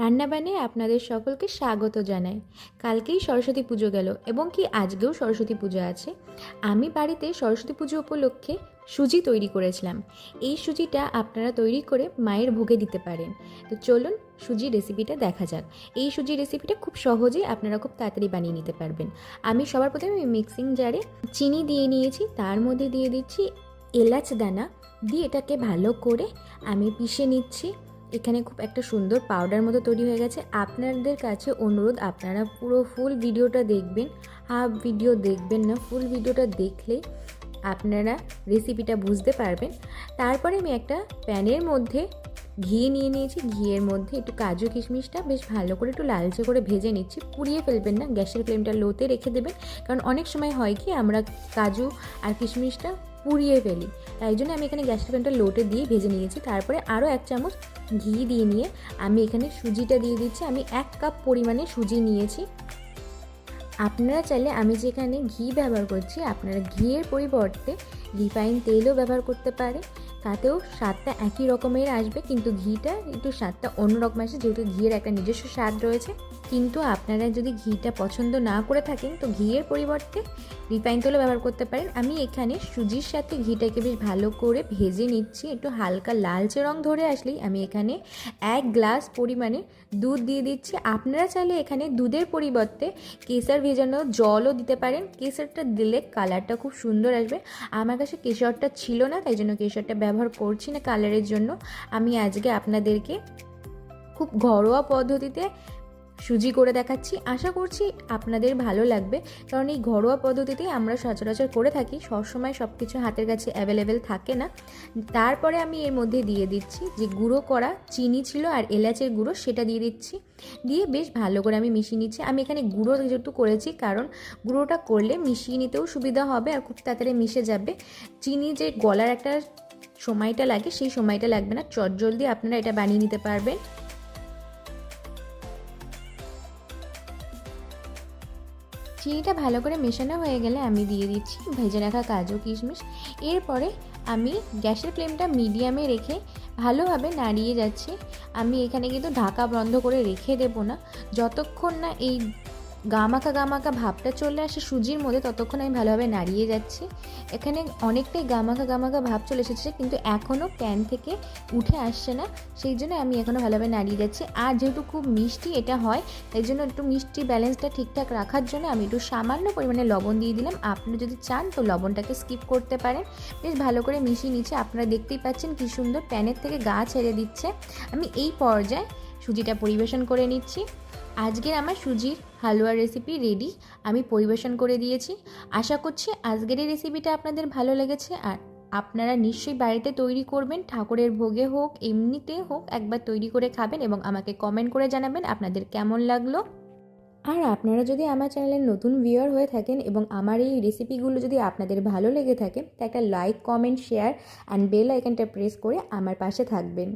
রান্নাবান্নে আপনাদের সকলকে স্বাগত জানাই। কালকেই সরস্বতী পুজো গেল এবং কি আজকেও সরস্বতী পুজো আছে? আমি বাড়িতে সরস্বতী পুজো উপলক্ষে সুজি তৈরি করেছিলাম। এই সুজিটা আপনারা তৈরি করে মায়ের ভোগে দিতে পারেন। তো চলুন সুজি রেসিপিটা দেখা যাক। এই সুজি রেসিপিটা খুব সহজেই আপনারা খুব তাড়াতাড়ি বানিয়ে নিতে পারবেন। আমি সবার প্রথমে মিক্সিং জারে চিনি দিয়ে নিয়েছি, তার মধ্যে দিয়ে দিচ্ছি এলাচ দানা, দিয়ে এটাকে ভালো করে আমি পিষে নিচ্ছি। এখানে খুব একটা সুন্দর পাউডার মতো তৈরি হয়ে গেছে। আপনাদের কাছে অনুরোধ, আপনারা পুরো ফুল ভিডিওটা দেখবেন। হাফ ভিডিও দেখবেন না ফুল ভিডিওটা দেখলেই আপনারা রেসিপিটা বুঝতে পারবেন। তারপরে আমি একটা প্যানের মধ্যে ঘি নিয়ে নিয়েছি। ঘিয়ের মধ্যে একটু কাজু কিশমিশটা বেশ ভালো করে একটু লালচে করে ভেজে নিচ্ছি। পুড়িয়ে ফেলবেন না, গ্যাসের ফ্লেমটা লোতে রেখে দেবেন। কারণ অনেক সময় হয় কি, আমরা কাজু আর কিশমিশটা পুড়িয়ে ফেলি। তাই জন্য আমি এখানে গ্যাসের ফ্লেমটা লোটে দিয়ে ভেজে নিয়েছি। তারপরে আরও এক চামচ ঘি দিয়ে নিয়ে আমি এখানে সুজিটা দিয়ে দিচ্ছি। আমি এক কাপ পরিমাণে সুজি নিয়েছি। আপনারা চাইলে আমি যেখানে ঘি ব্যবহার করছি, আপনারা ঘিয়ের পরিবর্তে রিফাইন তেলও ব্যবহার করতে পারে। তাতেও স্বাদটা একই রকমের আসবে, কিন্তু ঘিটা একটু স্বাদটা অন্যরকম আসে, যেহেতু ঘিয়ের একটা নিজস্ব স্বাদ রয়েছে। কিন্তু আপনারা যদি ঘিটা পছন্দ না করে থাকেন, তো ঘিয়ের পরিবর্তে রিফাইন তেলও ব্যবহার করতে পারেন। আমি এখানে সুজির সাথে ঘিটাকে বেশ ভালো করে ভেজে নিচ্ছি। একটু হালকা লালচে রং ধরে আসলেই আমি এখানে এক গ্লাস পরিমাণে দুধ দিয়ে দিচ্ছি। আপনারা চাইলে এখানে দুধের পরিবর্তে কেসার ভেজানো জলও দিতে পারেন। কেসারটা দিলে কালারটা খুব সুন্দর আসবে। আমার কাছে কেশরটা ছিল না, তাই জন্য কেশরটা ব্যবহার করছি না কালারের জন্য। আমি আজকে আপনাদেরকে খুব ঘরোয়া পদ্ধতিতে সুজি করে দেখাচ্ছি। আশা করছি আপনাদের ভালো লাগবে। কারণ এই ঘরোয়া পদ্ধতিতেই আমরা সচরাচর করে থাকি। সবসময় সব কিছু হাতের কাছে অ্যাভেলেবেল থাকে না। তারপরে আমি এর মধ্যে দিয়ে দিচ্ছি যে গুঁড়ো করা চিনি ছিল আর এলাচের গুঁড়ো সেটা দিয়ে দিচ্ছি। দিয়ে বেশ ভালো করে আমি মিশিয়ে নিচ্ছি। আমি এখানে গুঁড়ো যেহেতু করেছি, কারণ গুঁড়োটা করলে মিশিয়ে নিতেও সুবিধা হবে আর খুব তাড়াতাড়ি মিশে যাবে। চিনি যে গলার একটা সময়টা লাগে, সেই সময়টা লাগবে না। চটজলদি আপনারা এটা বানিয়ে নিতে পারবেন। চিনিটা ভালো করে মেশানো হয়ে গেলে আমি দিয়ে দিচ্ছি ভেজে রাখা কাজু কিশমিশ। এরপরে আমি গ্যাসের ফ্লেমটা মিডিয়ামে রেখে ভালোভাবে নাড়িয়ে যাচ্ছি। আমি এখানে কিন্তু ঢাকা বন্ধ করে রেখে দেবো না। যতক্ষণ না এই গামাকা গামাকা ভাবটা চলে আসে সুজির মধ্যে, ততক্ষণ আমি ভালোভাবে নাড়িয়ে যাচ্ছি। এখানে অনেকটাই গামাকা গামাকা ভাব চলে এসেছে, কিন্তু এখনও প্যান থেকে উঠে আসছে না। সেই জন্য আমি এখনও ভালোভাবে নাড়িয়ে যাচ্ছি। আর যেহেতু খুব মিষ্টি এটা হয়, তাই জন্য একটু মিষ্টি ব্যালেন্সটা ঠিকঠাক রাখার জন্য আমি একটু সামান্য পরিমাণে লবণ দিয়ে দিলাম। আপনি যদি চান তো লবণটাকে স্কিপ করতে পারেন। বেশ ভালো করে মিশিয়ে নিচ্ছে, আপনারা দেখতেই পাচ্ছেন কি সুন্দর প্যানের থেকে গা ছেড়ে দিচ্ছে। আমি এই পর্যায়ে সুজিটা পরিবেশন করে নিচ্ছি। আজকের আমার সুজির হালুয়া রেসিপি রেডি আমি পরিবেশন করে দিয়েছি। আশা করছি আজকের এই রেসিপিটা আপনাদের ভালো লেগেছে। আর আপনারা নিশ্চয়ই বাড়িতে তৈরি করবেন, ঠাকুরের ভোগে হোক, এমনিতে হোক, একবার তৈরি করে খাবেন এবং আমাকে কমেন্ট করে জানাবেন আপনাদের কেমন লাগল। আর আপনারা যদি আমার চ্যানেলের নতুন ভিউয়ার হয়ে থাকেন এবং আমার এই রেসিপিগুলো যদি আপনাদের ভালো লেগে থাকে, তা একটা like comment share and bell আইকনটা প্রেস করে আমার পাশে থাকবেন।